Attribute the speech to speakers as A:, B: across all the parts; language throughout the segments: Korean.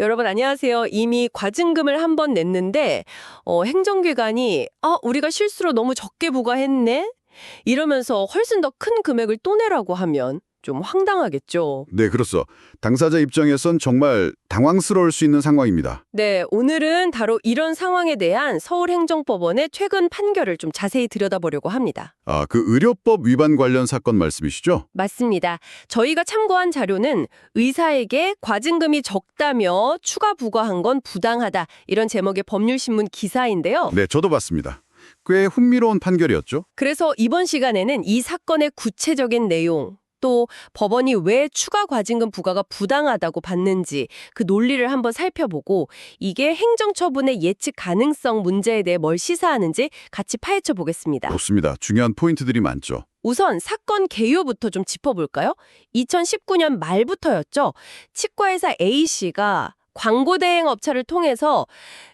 A: 여러분 안녕하세요. 이미 과징금을 한 번 냈는데 어, 행정기관이 아 우리가 실수로 너무 적게 부과했네 이러면서 훨씬 더 큰 금액을 또 내라고 하면 좀 황당하겠죠.
B: 네, 그렇소. 당사자 입장에선 정말 당황스러울 수 있는 상황입니다.
A: 네, 오늘은 바로 이런 상황에 대한 서울행정법원의 최근 판결을 좀 자세히 들여다보려고 합니다.
B: 아, 그 의료법 위반 관련 사건 말씀이시죠?
A: 맞습니다. 저희가 참고한 자료는 의사에게 과징금이 적다며 추가 부과한 건 부당하다 이런 제목의 법률신문 기사인데요.
B: 네, 저도 봤습니다. 꽤 흥미로운 판결이었죠?
A: 그래서 이번 시간에는 이 사건의 구체적인 내용, 또 법원이 왜 추가 과징금 부과가 부당하다고 봤는지 그 논리를 한번 살펴보고 이게 행정처분의 예측 가능성 문제에 대해 뭘 시사하는지 같이 파헤쳐 보겠습니다.
B: 좋습니다. 중요한 포인트들이 많죠.
A: 우선 사건 개요부터 좀 짚어볼까요? 2019년 말부터였죠. 치과의사 A씨가 광고 대행 업체를 통해서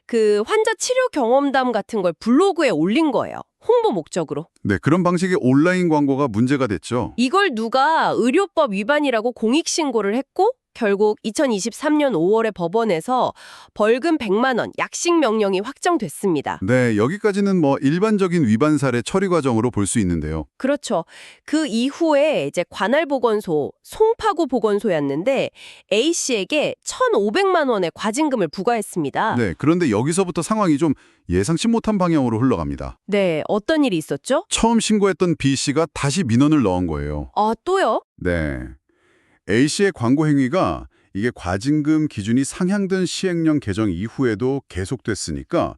A: 그 환자 치료 경험담 같은 걸 블로그에 올린 거예요. 홍보 목적으로.
B: 네, 그런 방식의 온라인 광고가 문제가 됐죠.
A: 이걸 누가 의료법 위반이라고 공익신고를 했고 결국 2023년 5월에 법원에서 벌금 100만 원 약식 명령이 확정됐습니다.
B: 네, 여기까지는 뭐 일반적인 위반 사례 처리 과정으로 볼 수 있는데요.
A: 그렇죠. 그 이후에 이제 관할 보건소, 송파구 보건소였는데 A 씨에게 1,500만 원의 과징금을 부과했습니다.
B: 네, 그런데 여기서부터 상황이 좀 예상치 못한 방향으로 흘러갑니다.
A: 네, 어떤 일이 있었죠?
B: 처음 신고했던 B 씨가 다시 민원을 넣은 거예요.
A: 아, 또요?
B: 네. A 씨의 광고 행위가 이게 과징금 기준이 상향된 시행령 개정 이후에도 계속됐으니까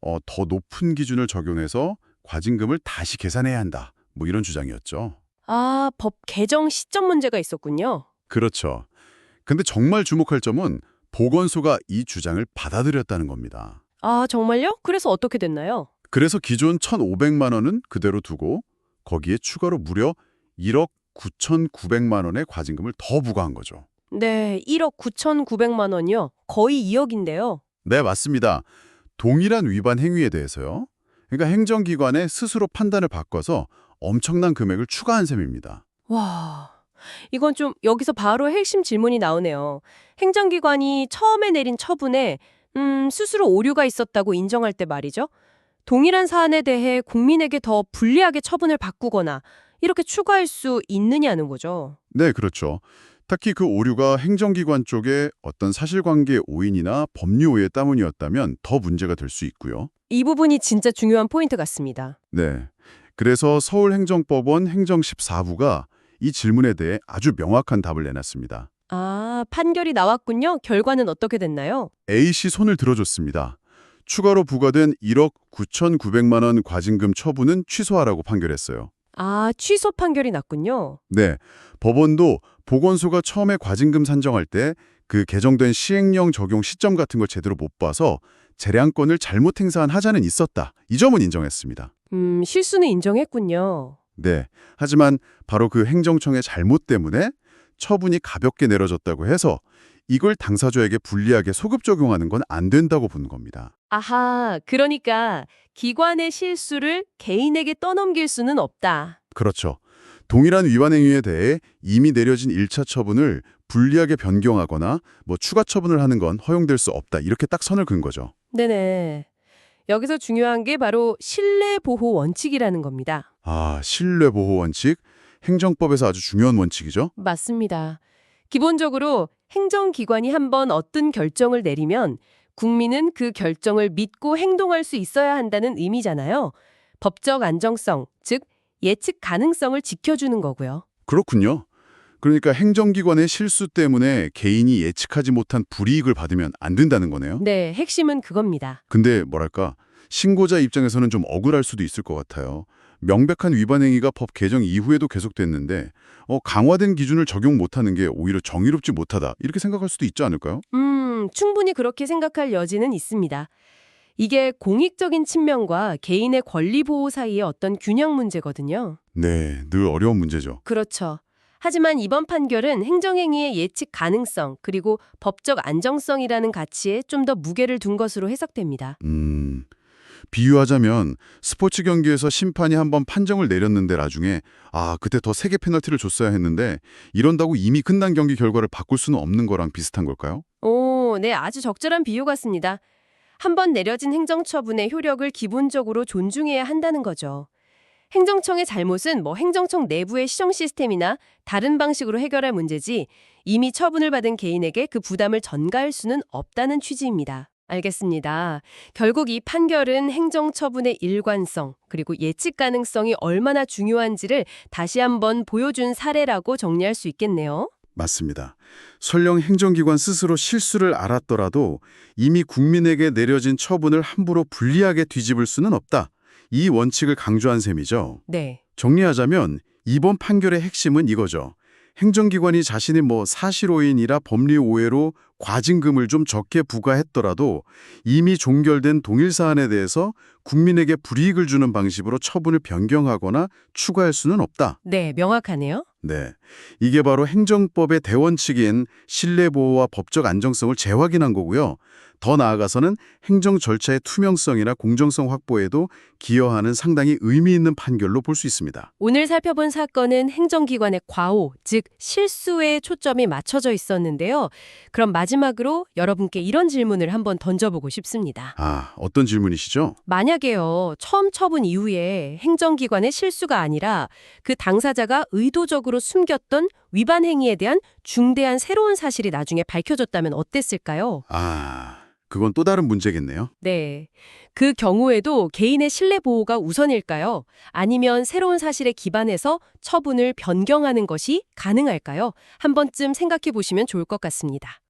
B: 어, 더 높은 기준을 적용해서 과징금을 다시 계산해야 한다. 뭐 이런 주장이었죠.
A: 아, 법 개정 시점 문제가 있었군요.
B: 그렇죠. 근데 정말 주목할 점은 보건소가 이 주장을 받아들였다는 겁니다.
A: 아, 정말요? 그래서 어떻게 됐나요?
B: 그래서 기존 1,500만 원은 그대로 두고 거기에 추가로 무려 1억 9,900만 원의 과징금을 더 부과한 거죠.
A: 네, 1억 9,900만 원이요. 거의 2억인데요.
B: 네, 맞습니다. 동일한 위반 행위에 대해서요. 그러니까 행정기관의 스스로 판단을 바꿔서 엄청난 금액을 추가한 셈입니다.
A: 와, 이건 좀 여기서 바로 핵심 질문이 나오네요. 행정기관이 처음에 내린 처분에 음, 스스로 오류가 있었다고 인정할 때 말이죠. 동일한 사안에 대해 국민에게 더 불리하게 처분을 바꾸거나 이렇게 추가할 수 있느냐는 거죠.
B: 네, 그렇죠. 특히 그 오류가 행정기관 쪽에 어떤 사실관계 오인이나 법률 오해 때문이었다면 더 문제가 될 수 있고요.
A: 이 부분이 진짜 중요한 포인트 같습니다.
B: 네. 그래서 서울행정법원 행정 14부가 이 질문에 대해 아주 명확한 답을 내놨습니다.
A: 아, 판결이 나왔군요. 결과는 어떻게 됐나요?
B: A씨 손을 들어줬습니다. 추가로 부과된 1억 9,900만 원 과징금 처분은 취소하라고 판결했어요.
A: 아, 취소 판결이 났군요.
B: 네, 법원도 보건소가 처음에 과징금 산정할 때 그 개정된 시행령 적용 시점 같은 걸 제대로 못 봐서 재량권을 잘못 행사한 하자는 있었다. 이 점은 인정했습니다.
A: 음, 실수는 인정했군요.
B: 네, 하지만 바로 그 행정청의 잘못 때문에 처분이 가볍게 내려졌다고 해서 이걸 당사자에게 불리하게 소급 적용하는 건 안 된다고 보는 겁니다.
A: 아하, 그러니까 기관의 실수를 개인에게 떠넘길 수는 없다.
B: 그렇죠. 동일한 위반 행위에 대해 이미 내려진 1차 처분을 불리하게 변경하거나 뭐 추가 처분을 하는 건 허용될 수 없다. 이렇게 딱 선을 그은 거죠.
A: 네네. 여기서 중요한 게 바로 신뢰 보호 원칙이라는 겁니다.
B: 아, 신뢰 보호 원칙 행정법에서 아주 중요한 원칙이죠.
A: 맞습니다. 기본적으로 행정기관이 한번 어떤 결정을 내리면 국민은 그 결정을 믿고 행동할 수 있어야 한다는 의미잖아요. 법적 안정성, 즉 예측 가능성을 지켜주는 거고요.
B: 그렇군요. 그러니까 행정기관의 실수 때문에 개인이 예측하지 못한 불이익을 받으면 안 된다는 거네요.
A: 네, 핵심은 그겁니다.
B: 근데 뭐랄까 신고자 입장에서는 좀 억울할 수도 있을 것 같아요. 명백한 위반 행위가 법 개정 이후에도 계속됐는데 어, 강화된 기준을 적용 못하는 게 오히려 정의롭지 못하다 이렇게 생각할 수도 있지 않을까요?
A: 음, 충분히 그렇게 생각할 여지는 있습니다. 이게 공익적인 측면과 개인의 권리 보호 사이의 어떤 균형 문제거든요.
B: 네, 늘 어려운 문제죠.
A: 그렇죠. 하지만 이번 판결은 행정행위의 예측 가능성 그리고 법적 안정성이라는 가치에 좀 더 무게를 둔 것으로 해석됩니다.
B: 음, 비유하자면 스포츠 경기에서 심판이 한번 판정을 내렸는데 나중에 아 그때 더 세게 페널티를 줬어야 했는데 이런다고 이미 끝난 경기 결과를 바꿀 수는 없는 거랑 비슷한 걸까요?
A: 오, 오, 네, 아주 적절한 비유 같습니다. 한번 내려진 행정처분의 효력을 기본적으로 존중해야 한다는 거죠. 행정청의 잘못은 뭐 행정청 내부의 시정 시스템이나 다른 방식으로 해결할 문제지 이미 처분을 받은 개인에게 그 부담을 전가할 수는 없다는 취지입니다. 알겠습니다. 결국 이 판결은 행정처분의 일관성 그리고 예측 가능성이 얼마나 중요한지를 다시 한번 보여준 사례라고 정리할 수 있겠네요.
B: 맞습니다. 설령 행정기관 스스로 실수를 알았더라도 이미 국민에게 내려진 처분을 함부로 불리하게 뒤집을 수는 없다. 이 원칙을 강조한 셈이죠.
A: 네.
B: 정리하자면 이번 판결의 핵심은 이거죠. 행정기관이 자신이 뭐 사실 오인이라 법리 오해로 과징금을 좀 적게 부과했더라도 이미 종결된 동일 사안에 대해서 국민에게 불이익을 주는 방식으로 처분을 변경하거나 추가할 수는 없다.
A: 네, 명확하네요.
B: 네. 이게 바로 행정법의 대원칙인 신뢰보호와 법적 안정성을 재확인한 거고요. 더 나아가서는 행정 절차의 투명성이나 공정성 확보에도 기여하는 상당히 의미 있는 판결로 볼 수 있습니다.
A: 오늘 살펴본 사건은 행정기관의 과오, 즉 실수에 초점이 맞춰져 있었는데요. 그럼 마지막으로 여러분께 이런 질문을 한번 던져보고 싶습니다.
B: 아, 어떤 질문이시죠?
A: 만약에요, 처음 처분 이후에 행정기관의 실수가 아니라 그 당사자가 의도적으로 숨겼던 위반 행위에 대한 중대한 새로운 사실이 나중에 밝혀졌다면 어땠을까요?
B: 아, 그건 또 다른 문제겠네요.
A: 네. 그 경우에도 개인의 신뢰 보호가 우선일까요? 아니면 새로운 사실에 기반해서 처분을 변경하는 것이 가능할까요? 한 번쯤 생각해 보시면 좋을 것 같습니다.